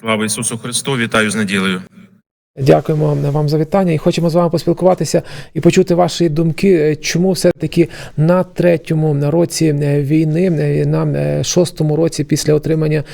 Слава Ісусу Христу! Вітаю з неділею. Дякуємо вам за вітання і хочемо з вами поспілкуватися і почути ваші думки, е, чому все-таки на третьому році е, війни, е, на шостому році після отримання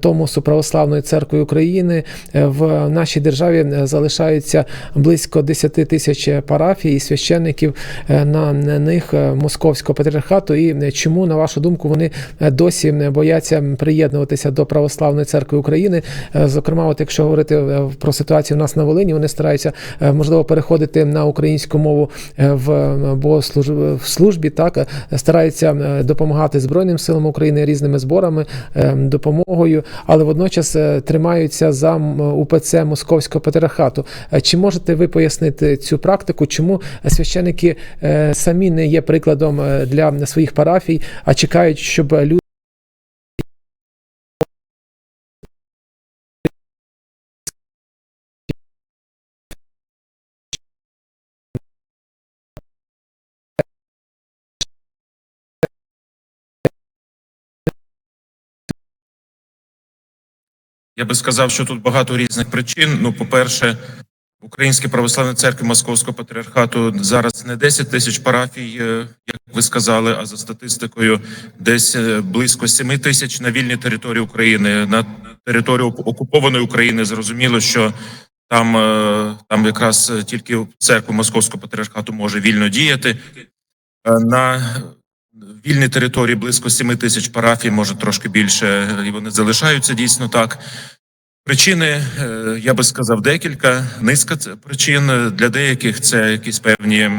Томосу Православної церкви України в нашій державі залишаються близько 10 тисяч парафій і священників на них московського патріархату. І чому, на вашу думку, вони досі е, бояться приєднуватися до Православної церкви України? Зокрема, от якщо говорити про ситуацію в нас на Волині, вони стараються е, можливо переходити на українську мову е, в е, в службі, так е, стараються допомагати Збройним силам України різними зборами, допомогою, але водночас тримаються за УПЦ Московського патріархату. Чи можете ви пояснити цю практику? Чому священики самі не є прикладом для своїх парафій, а чекають, щоб люди Я би сказав, що тут багато різних причин. Ну, по-перше, в Українській православній церкві Московського патріархату зараз не 10 тисяч парафій, е, як ви сказали, а за статистикою, десь е, близько 7 тисяч на вільній території України. На територію окупованої України зрозуміло, що там, е, там якраз тільки церква Московського патріархату може вільно діяти. На вільній території близько 7 тисяч парафій, може трошки більше, е, і вони залишаються дійсно так. Причини, е, я би сказав, декілька. Низка причин Е, для деяких це якісь певні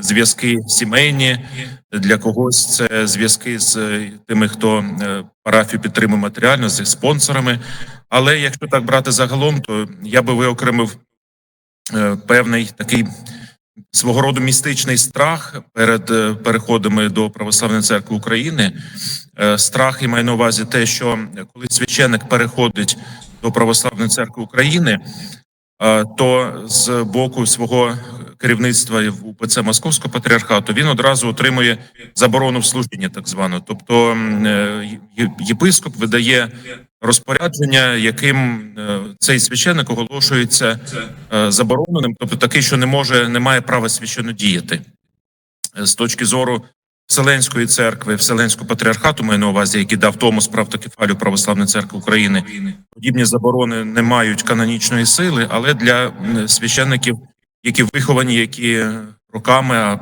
зв'язки сімейні. Для когось це зв'язки з е, тими, хто е, парафію підтримує матеріально, зі спонсорами. Але якщо так брати загалом, то я би виокремив е, певний такий свого роду містичний страх перед е, переходами до православної церкви України. Е, Страх і маю на увазі те, що коли священик переходить до православної церкви України, е, то з боку свого керівництва в УПЦ Московського патріархату він одразу отримує заборону в служінні, так звану. Тобто єпископ видає розпорядження, яким е, цей священик оголошується е, забороненим, тобто такий, що не може, не має права священно діяти Е, з точки зору. Вселенської церкви, Вселенського патріархату маю на увазі, який дав Томос правдокефалію Православної церкви України. Подібні заборони не мають канонічної сили, але для священників, які виховані, які роками,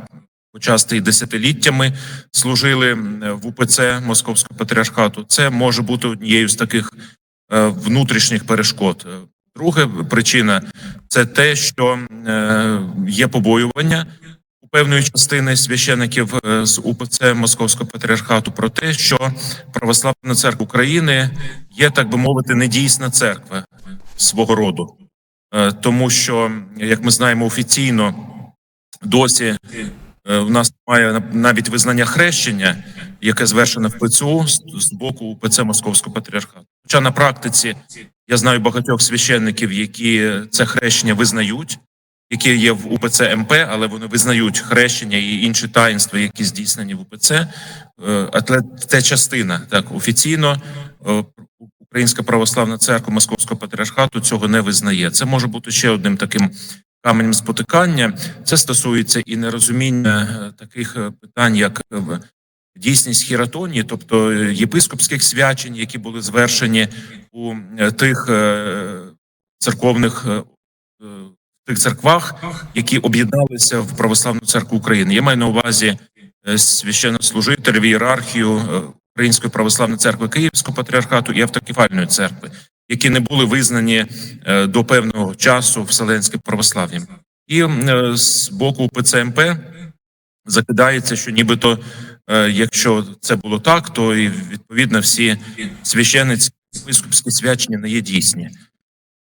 і десятиліттями служили в УПЦ Московського патріархату, це може бути однією з таких е, внутрішніх перешкод. Е, Друга причина це те, що е, є побоювання у певної частини священиків з УПЦ Московського патріархату про те, що православна церква України є, так би мовити, недійсна церква свого роду, тому що, як ми знаємо, офіційно досі е, в нас немає навіть визнання хрещення, яке звершене в ПЦУ з, боку УПЦ Московського патріархату. Хоча на практиці я знаю багатьох священників, які це хрещення визнають, які є в УПЦ МП, але вони визнають хрещення і інші таїнства, які здійснені в УПЦ. Е, це частина так офіційно. е, Українська православна церква Московського патріархату цього не визнає. Це може бути ще одним таким каменем спотикання. Це стосується і нерозуміння е, таких е, питань, як е, дійсність хіратонії, тобто єпископських свячень, які були звершені у тих церковних тих церквах, які об'єдналися в православну церкву України. Я маю на увазі священнослужителів, ієрархію Української православної церкви Київського патріархату і автокефальної церкви, які не були визнані е, до певного часу вселенським православ'ям. І е, з боку ПЦМП закидається, що нібито, е, якщо це було так, то і відповідно всі священиці єпископські свячення не є дійсні.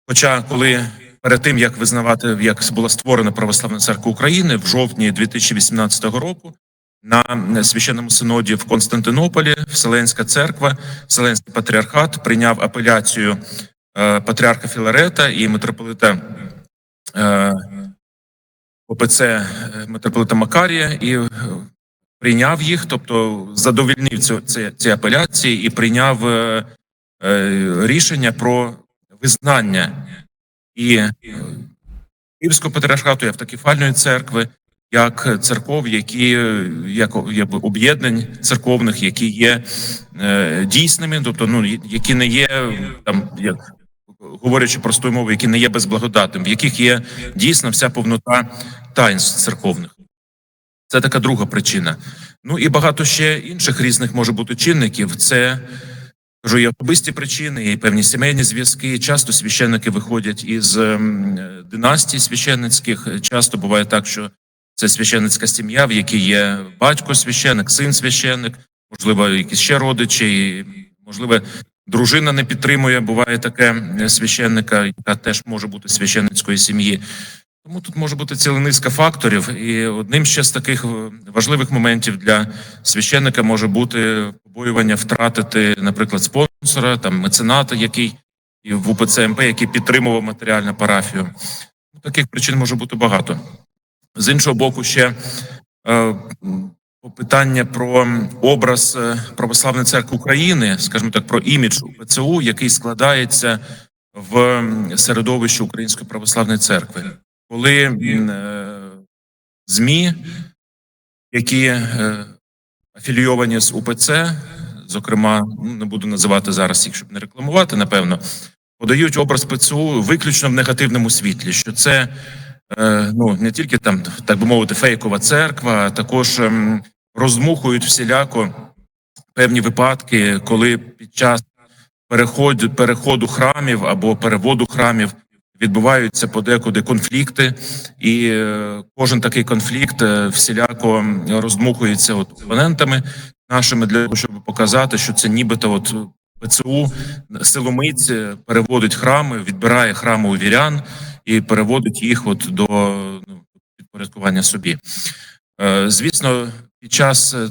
Хоча, коли перед тим як визнавати, як була створена православна церква України в жовтні 2018 року, на священному синоді в Константинополі. Вселенська церква, Вселенський патріархат прийняв апеляцію е, патріарха Філарета і митрополита е, ОПЦ е, митрополита Макарія і е, прийняв їх, тобто задовільнив цю, ці, ці апеляції і прийняв е, е, рішення про визнання і е, Київського патріархату, і автокефальної церкви, як церков, які як об'єднань церковних, які є е, дійсними, тобто ну які не є там, як говорячи простою мовою, які не є безблагодатним, в яких є дійсно вся повнота таїнств церковних. Це така друга причина. Ну і багато ще інших різних може бути чинників. Це кажу, і особисті причини, і певні сімейні зв'язки. Часто священники виходять із ем, династій священницьких. Часто буває так, що це священницька сім'я, в якій є батько священик, син священик, можливо, якісь ще родичі, і, можливо, дружина не підтримує. Буває таке е, священника, яка теж може бути священницької сім'ї. Тому тут може бути ціла низка факторів, і одним ще з таких е, важливих моментів для священника може бути побоювання втратити, наприклад, спонсора, там мецената, який і в УПЦ МП, який підтримував матеріально парафію. Таких причин може бути багато. З іншого боку, ще е, питання про образ е, православної церкви України, скажімо так, про імідж УПЦУ, який складається в середовищі Української православної церкви. Коли е, ЗМІ, які е, афілійовані з УПЦ, зокрема, ну, не буду називати зараз їх, щоб не рекламувати, напевно, подають образ ПЦУ виключно в негативному світлі, що це ну не тільки там, так би мовити, фейкова церква, а також ем, роздмухують всіляко певні випадки, коли під час переходу, переходу храмів або переводу храмів відбуваються подекуди конфлікти, і е, кожен такий конфлікт е, всіляко роздмухується от опонентами нашими для того, щоб показати, що це нібито от ПЦУ силомиць е, переводить храми, відбирає храми у вірян і переводить їх от до ну, підпорядкування собі. Е, Звісно, під час е,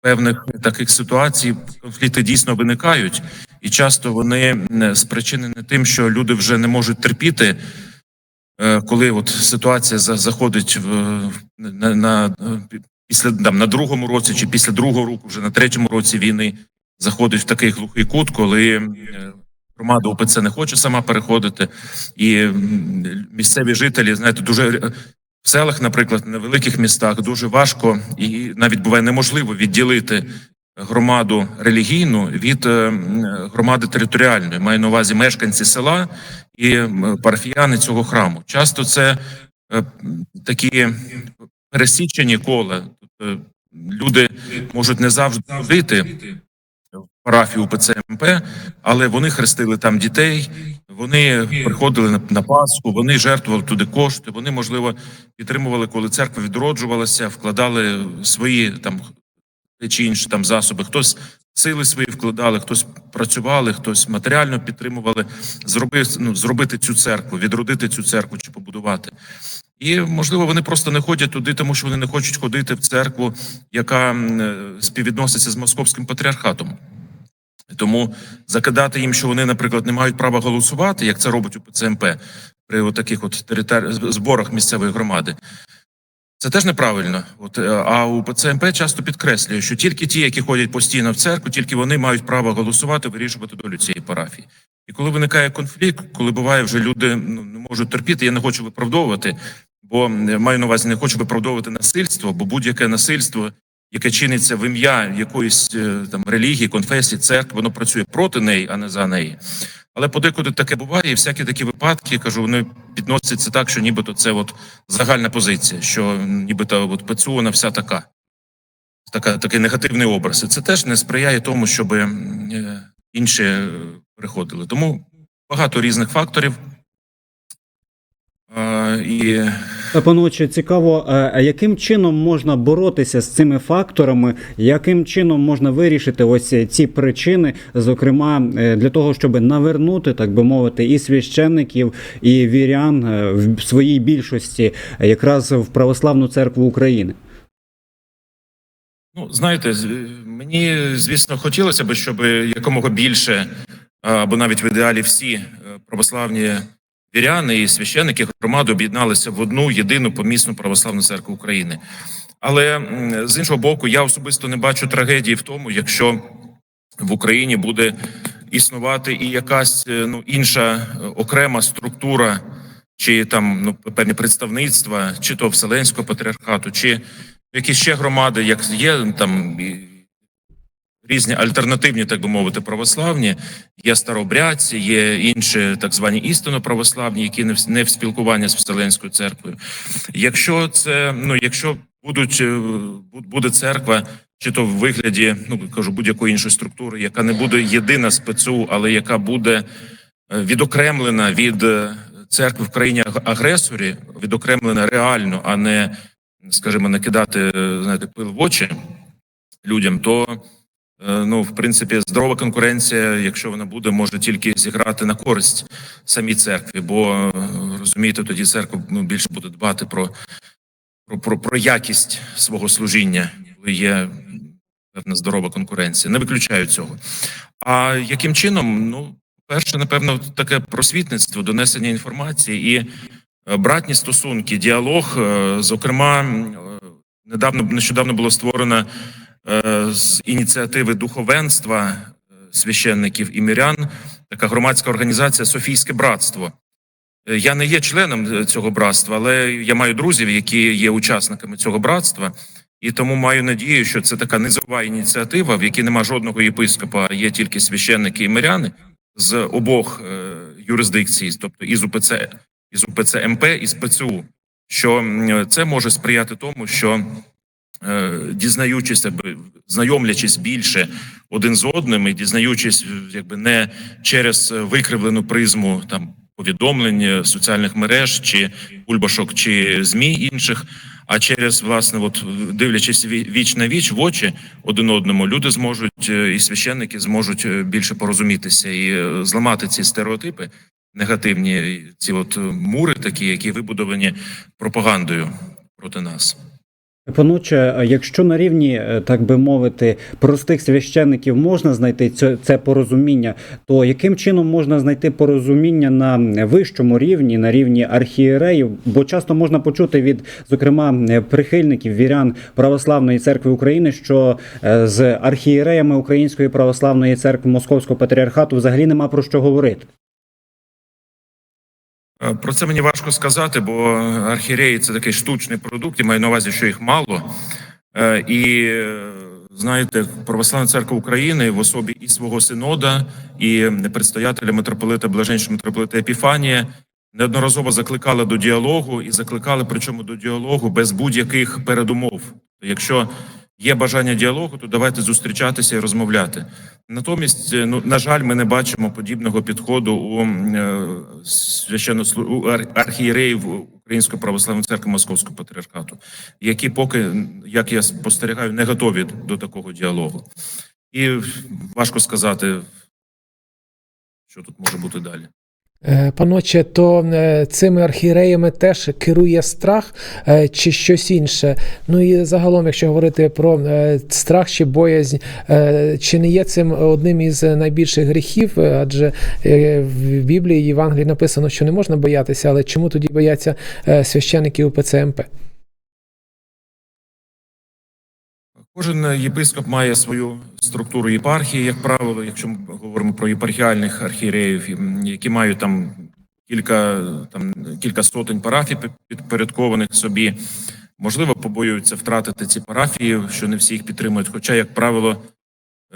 певних таких ситуацій конфлікти дійсно виникають, і часто вони спричинені тим, що люди вже не можуть терпіти, е, коли от ситуація заходить в на, на після там на другому році чи після другого року, вже на третьому році війни заходить в такий глухий кут, коли громада ОПЦ не хоче сама переходити, і місцеві жителі, знаєте, дуже е, в селах, наприклад, на великих містах дуже важко і навіть буває неможливо відділити громаду релігійну від е, громади територіальної. Маю на увазі мешканці села і парафіяни цього храму. Часто це е, такі пересічені кола. Тобто люди можуть не завжди ходити парафію ПЦМП, але вони хрестили там дітей, вони приходили на, на Пасху, вони жертвували туди кошти. Вони, можливо, підтримували, коли церква відроджувалася, вкладали свої там чи інші там засоби. Хтось сили свої вкладали, хтось працювали, хтось матеріально підтримували, зробив, ну, зробити цю церкву, відродити цю церкву чи побудувати. І можливо, вони просто не ходять туди, тому що вони не хочуть ходити в церкву, яка е, співвідноситься з московським патріархатом. Тому закидати їм, що вони, наприклад, не мають права голосувати, як це робить у ПЦМП при таких от територі... зборах місцевої громади. Це теж неправильно. От е, а у ПЦМП часто підкреслює, що тільки ті, які ходять постійно в церкву, тільки вони мають право голосувати, вирішувати долю цієї парафії. І коли виникає конфлікт, коли буває вже люди ну, не можуть терпіти, я не хочу виправдовувати, бо маю на увазі, не хочу виправдовувати насильство, бо будь-яке насильство, яке чиниться в ім'я якоїсь е, там релігії, конфесії, церкви, воно працює проти неї, а не за неї. Але подекуди таке буває, і всякі такі випадки, кажу, вони підносяться так, що нібито це от загальна позиція, що нібито от ПЦУ вона вся така, така такий негативний образ. І це теж не сприяє тому, щоб е, інші приходили. Тому багато різних факторів. І Пановиче, цікаво, е, а яким чином можна боротися з цими факторами, яким чином можна вирішити ось ці причини, зокрема е, для того, щоб навернути, так би мовити, і священників, і вірян е, в своїй більшості е, якраз в православну церкву України? Ну, знаєте, мені, звісно, хотілося б, щоб якомога більше, або навіть в ідеалі всі е, православні віряни і священники громади об'єдналися в одну єдину помісну православну церкву України. Але з іншого боку, я особисто не бачу трагедії в тому, якщо в Україні буде існувати і якась е, ну інша е, окрема структура, чи там ну певні представництва, чи то Вселенського патріархату, чи якісь ще громади, як є там різні альтернативні, так би мовити, православні, є старообрядці, є інші так звані істинно православні, які не в, спілкуванні з Вселенською церквою. Якщо це ну, якщо будуть е, буде церква, чи то в вигляді, ну кажу, будь-якої іншої структури, яка не буде єдина з ПЦУ, але яка буде е, відокремлена від е, церкви в країні аг- агресорі, відокремлена реально, а не, скажімо, накидати знаєте, пил в очі людям, то ну, в принципі, здорова конкуренція, якщо вона буде, може тільки зіграти на користь самій церкві, бо е, розумієте, тоді церква ну, більше буде дбати про, про, про, про якість свого служіння, коли є певна здорова конкуренція. Не виключаю цього. А яким чином? Ну, перше, напевно, таке просвітництво, донесення інформації і е, братні стосунки, діалог. Е, Зокрема, е, недавно нещодавно було створено е, з ініціативи духовенства е, священників і мирян така громадська організація Софійське братство. Е, Я не є членом е, цього братства, але я маю друзів, які є учасниками цього братства, і тому маю надію, що це така низова ініціатива, в якій нема жодного єпископа, а є тільки священники і миряни з обох е, юрисдикцій, тобто із УПЦ, із УПЦ МП і з ПЦУ. Що це може сприяти тому, що е, дізнаючись, аби знайомлячись більше один з одним і дізнаючись, якби не через викривлену призму там повідомлень е, соціальних мереж чи бульбашок чи змі інших. А через власне, от дивлячись віч на віч в очі один одному, люди зможуть е, і священники зможуть е, більше порозумітися і е, зламати ці стереотипи негативні, ці от е, мури, такі, які вибудовані пропагандою проти нас. Паноче, якщо на рівні, е, так би мовити, простих священників можна знайти це, це порозуміння, то яким чином можна знайти порозуміння на вищому рівні, на рівні архієреїв? Бо часто можна почути від, зокрема, е, прихильників вірян Православної церкви України, що е, з архієреями Української православної церкви Московського патріархату взагалі нема про що говорити. Е, Про це мені важко сказати, бо архієреї це такий штучний продукт, і маю на увазі, що їх мало. Е, І знаєте, православна церква України в особі і свого синода, і предстоятеля митрополита Блаженшого митрополита Епіфанія неодноразово закликали до діалогу і закликали, причому до діалогу без будь-яких передумов. Якщо є бажання діалогу, то давайте зустрічатися і розмовляти. Натомість, е, ну на жаль, ми не бачимо подібного підходу у е, священнослу архієреїв Української православної церкви Московського патріархату, які поки, як я спостерігаю, не готові до такого діалогу. І важко сказати, що тут може бути далі. Е, Паноче, то е, цими архіреями теж керує страх е, чи щось інше? Ну і загалом, якщо говорити про страх чи боязнь, чи не є цим одним із найбільших гріхів? Адже в Біблії, Євангелії написано, що не можна боятися, але чому тоді бояться священики УПЦ МП? Кожен єпископ має свою структуру єпархії, як правило, якщо ми говоримо про єпархіальних архієреїв, які мають там кілька там кілька сотень парафій підпорядкованих собі. Можливо, побоюються втратити ці парафії, що не всі їх підтримують. Хоча, як правило,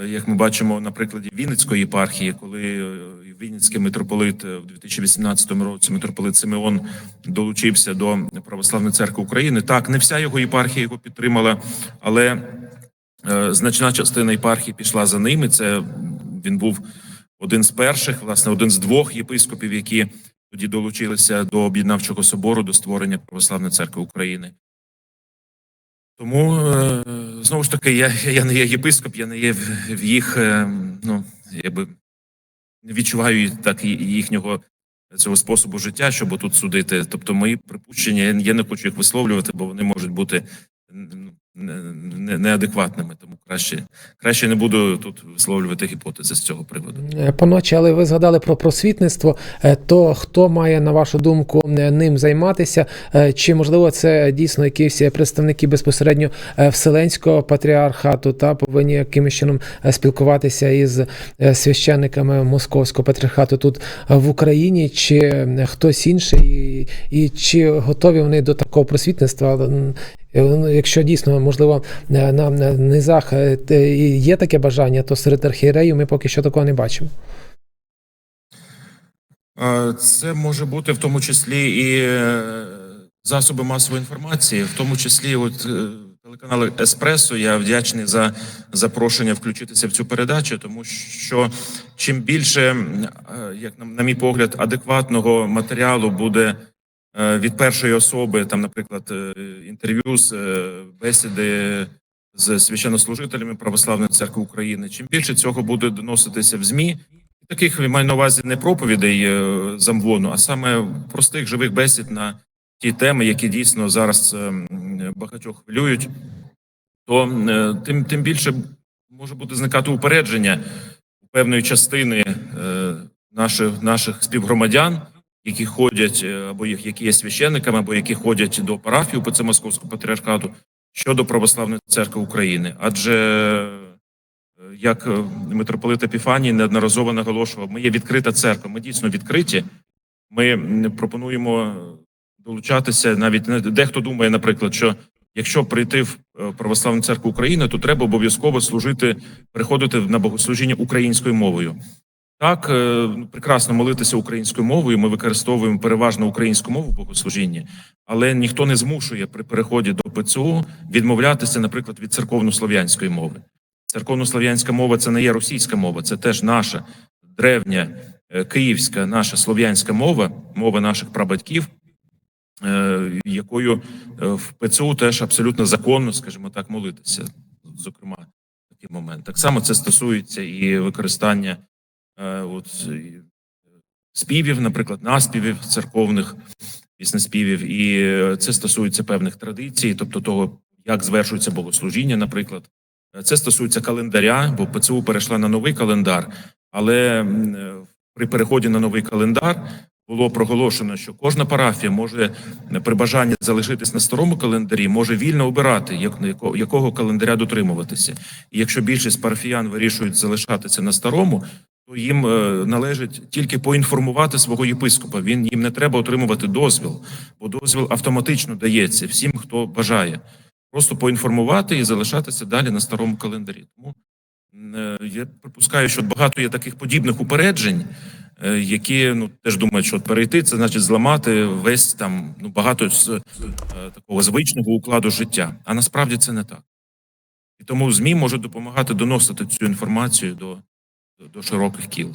як ми бачимо на прикладі Вінницької єпархії, коли е, Вінницький митрополит е, в 2018 році митрополит Симеон долучився до Православної церкви України. Так, не вся його єпархія його підтримала, але е, значна частина єпархії пішла за ними. Це він був один з перших, власне, один з двох єпископів, які тоді долучилися до об'єднавчого собору до створення Православної церкви України. Тому е, знову ж таки, я, я не є єпископ, я не є в, їх, е, ну якби не відчуваю так їхнього цього способу життя, щоб тут судити. Тобто, мої припущення, я, не хочу їх висловлювати, бо вони можуть бути неадекватними. Тому краще, краще не буду тут висловлювати гіпотези з цього приводу. Е, Паночі, але ви згадали про просвітництво. Е, То хто має, на вашу думку, е, ним займатися? Чи можливо це дійсно якісь представники безпосередньо Вселенського патріархату та повинні якимось чином спілкуватися із священниками Московського патріархату тут в Україні, чи хтось інший, і, і чи готові вони до такого просвітництва? Е, ну, Якщо дійсно можливо е, на низах е, є таке бажання, то серед архієреїв ми поки що такого не бачимо. Це може бути в тому числі і засоби масової інформації, в тому числі от телеканал Еспресо. Я вдячний за запрошення включитися в цю передачу, тому що чим більше, як на, мій погляд, адекватного матеріалу буде від першої особи, там, наприклад, е, інтерв'ю з е, бесіди з священнослужителями Православної церкви України, чим більше цього буде доноситися в ЗМІ, Таких маю на увазі не проповідей е, замвону, а саме простих живих бесід на ті теми, які дійсно зараз е, багатьох хвилюють, то е, тим, тим більше може бути зникати упередження певної частини е, наших, наших співгромадян, які ходять е, або їх, які є священниками, або які ходять до парафії УПЦ Московського патріархату щодо православної церкви України. Адже е, як е, митрополит Епіфаній неодноразово наголошував, ми є відкрита церква. Ми дійсно відкриті. Ми пропонуємо долучатися. Навіть дехто думає, наприклад, що якщо прийти в православну церкву України, то треба обов'язково служити, приходити на богослужіння українською мовою. Так, е, ну, прекрасно молитися українською мовою. Ми використовуємо переважно українську мову в богослужінні, але ніхто не змушує при переході до ПЦУ відмовлятися, наприклад, від церковнослов'янської мови. Церковнослов'янська мова це не є російська мова, це теж наша древня е, київська наша слов'янська мова, мова наших прабатьків, е, якою в ПЦУ теж абсолютно законно, скажімо так, молитися. Зокрема, такий момент. Так само це стосується і використання от, е, співів, наприклад, наспівів церковних піснеспівів, і е, це стосується певних традицій, тобто того, як звершується богослужіння, наприклад. Це стосується календаря, бо ПЦУ перейшла на новий календар. Але е, при переході на новий календар було проголошено, що кожна парафія може е, при бажанні залишитись на старому календарі, може вільно обирати, як, якого, календаря дотримуватися. І якщо більшість парафіян вирішують залишатися на старому, їм е, належить тільки поінформувати свого єпископа. Він їм не треба отримувати дозвіл, бо дозвіл автоматично дається всім, хто бажає просто поінформувати і залишатися далі на старому календарі. Тому е, я припускаю, що багато є таких подібних упереджень, е, які ну теж думають, що перейти це значить зламати весь там ну багато з такого звичного укладу життя. А насправді це не так. І тому ЗМІ можуть допомагати доносити цю інформацію до, до, широких кіл.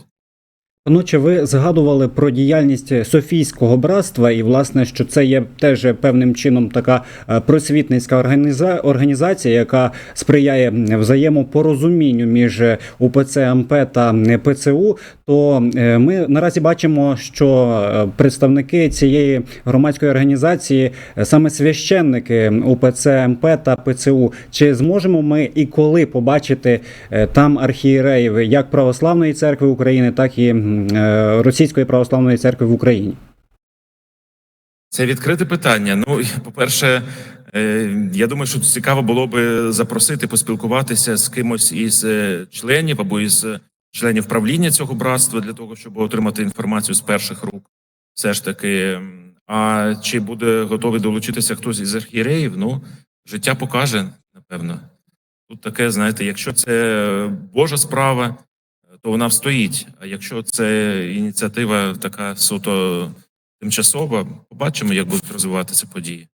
Паноче, ви згадували про діяльність Софійського братства, і власне, що це є теж певним чином така е, просвітницька організа- організація, яка сприяє взаємопорозумінню між УПЦ МП та ПЦУ. То е, ми наразі бачимо, що е, представники цієї громадської організації саме священники УПЦ МП та ПЦУ. Чи зможемо ми і коли побачити там архієреїв як Православної церкви України, так і Російської православної церкви в Україні? Це відкрите питання. Ну, по-перше, е, я думаю, що цікаво було би запросити поспілкуватися з кимось із е, членів або із е, членів правління цього братства для того, щоб отримати інформацію з перших рук. Все ж таки, а чи буде готовий долучитися хтось із архієреїв? Ну, життя покаже, напевно. Тут таке, знаєте, якщо це Божа справа, то вона встоїть. А якщо це ініціатива така суто тимчасова, побачимо, як будуть розвиватися події.